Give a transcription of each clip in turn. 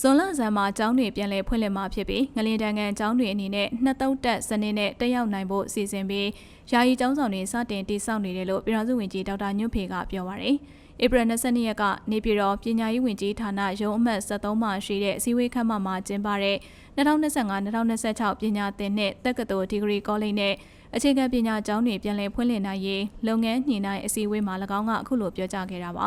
ဇွန်လဆန်မှာကျောင်းတွေပြန်လည်ဖွင့်လှစ်မှာဖြစ်ပြီးငလင်တန်ကန်ကျောင်းတွေအနေနဲ့နှစ်သုတ်တက်စနစ်နဲ့တက်ရောက်နိုင်ဖို့အစီအစဉ်ပြီးယာယီကျောင်းဆောင်တွေစတင်တည်ဆောက်နေတယ်လို့ပြည်ထောင်စုဝန်ကြီးဒေါက်တာညွန့်ဖေကပြောပါရယ်ဧပြီ22ရက်ကနေပြည်တော်ပညာရေးဝန်ကြီးဌာနရုံးအမှတ်73မှာရှိတဲ့အစည်းအဝေးခန်းမမှာကျင်းပတဲ့2025-2026ပညာသင်နှစ်တက္ကသိုလ်ဒီဂရီကောလိပ်နဲ့အခြေခံပညာကျောင်းတွေပြန်လည်ဖွင့်လှစ်နိုင်ရေးလုပ်ငန်းညှိနှိုင်းအစည်းအဝေးမှာ၎င်းကအခုလိုပြောကြားခဲ့တာပါ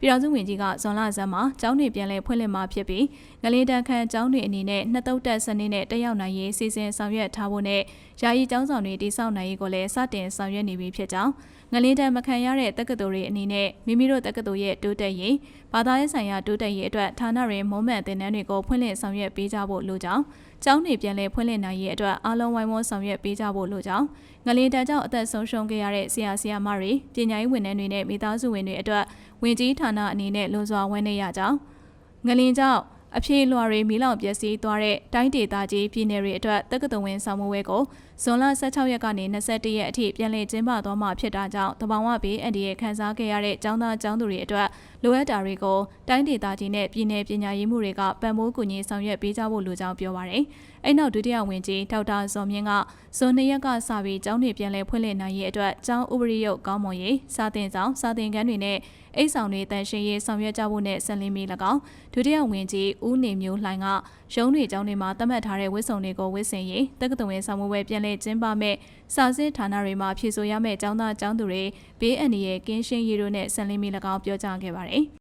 ပြည်တော်စုဝင်ကြီးကဇွန်လဆန်းမှာကျောင်းတွေပြန်လည်ဖွင့်လှစ်မှာဖြစ်ပြီးငလေးတန်ခန့်ကျောင်းတွေအနေနဲ့နှစ်သုတ်တက်စနစ်နဲ့တက်ရောက်နိုင်ရေးစီစဉ်ဆောင်ရွက်ထားဖို့နဲ့ယာယီကျောင်းဆောင်တွေတည်ဆောက်နိုင်ရေးကိုလည်းစတင်ဆောင်ရွက်နေပြီဖြစ်ကြောင်းငလေးတန်မခံရတဲ့တက္ကသိုလ်တွေအနေနဲ့မိမိတို့တက္ကသိုလ်ရဲ့တိုးတက်ရေးဘာသာရေးဆိုင်ရာတိုးတက်ရေးအတွက်ဌာနတွေမုံမှန်တင်နန်းတွေကိုဖွင့်လှစ်ဆောင်ရွက်ပေးကြဖို့လိုကြောင်းကျောင်းတွေပြန်လည်ဖွင့်လှစ်နိုင်ရေးအတွက်အားလုံးဝိုင်းဝန်းဆောင်ရွက်ပေးကြဖို့လိုကြောင်းငလင်တန်ကြောင့်အသက်ဆုံးရှုံးခဲ့ရတဲ့ဆရာဆရာမတွေပညာရေးဝန်ထမ်းတွေနဲ့မိသားစုဝင်တွေအတွက်ဝင်ကြီးဌာနအနေနဲ့လွန်စွာဝန်းနေရကြောင်းငလင်ကြောင့် အပြေလွှာတွေမီးလောင်ပျက်စီးသွားတဲ့တိုင်းဒေသကြီးပြည်နယ်တွေအတွက်တက္ကသိုလ်ဝင်ဆောင်မွေးကိုဇွန်လ16ရက်ကနေ21ရက်အထိပြန်လည်ကျင်းပသွားမှာဖြစ်တာကြောင့်တဘာဝဘေးအန်ဒီရဲ့ခန်းစားခဲ့ရတဲ့ចောင်းသားចောင်းသူတွေအတွက်လိုအပ်တာတွေကိုတိုင်းဒေသကြီးနဲ့ပြည်내ပညာရေးမှုတွေကပံ့ပိုးကူညီဆောင်ရွက်ပေးကြဖို့လိုကြောင်းပြောပါရယ်။အဲ့နောက်ဒုတိယဝန်ကြီးဒေါက်တာဇော်မြင့်ကဇွန်၂ရက်ကစပြီးကျောင်းတွေပြန်လည်ဖွင့်လှစ်နိုင်ရေးအတွက်ကျောင်းဥပဒေရုပ်ကောင်းမွန်ရေးစာသင်ဆောင်စာသင်ခန်းတွေနဲ့အိတ်ဆောင်တွေတန်ရှင်းရေးဆောင်ရွက်ကြဖို့နဲ့ဆက်လင်းပြီး၎င်းဒုတိယဝန်ကြီး ဦးနေမျိုးလှိုင်ကရုံးတွေကျောင်းတွေမှာသတ်မှတ်ထားတဲ့ဝစ်စုံတွေကိုဝစ်ဆင်ရေးတက္ကသိုလ်ဝင်ဆောင်မွေးပြန်လည်ကျင်းပမဲ့စာစစ်ဌာနတွေမှာဖြည့်ဆို့ရမယ့်ကျောင်းသားကျောင်းသူတွေဘေးအန္တရာယ်ကင်းရှင်းရေးတို့နဲ့ဆက်လင်းပြီး၎င်းပြောကြားခဲ့ပါတယ်။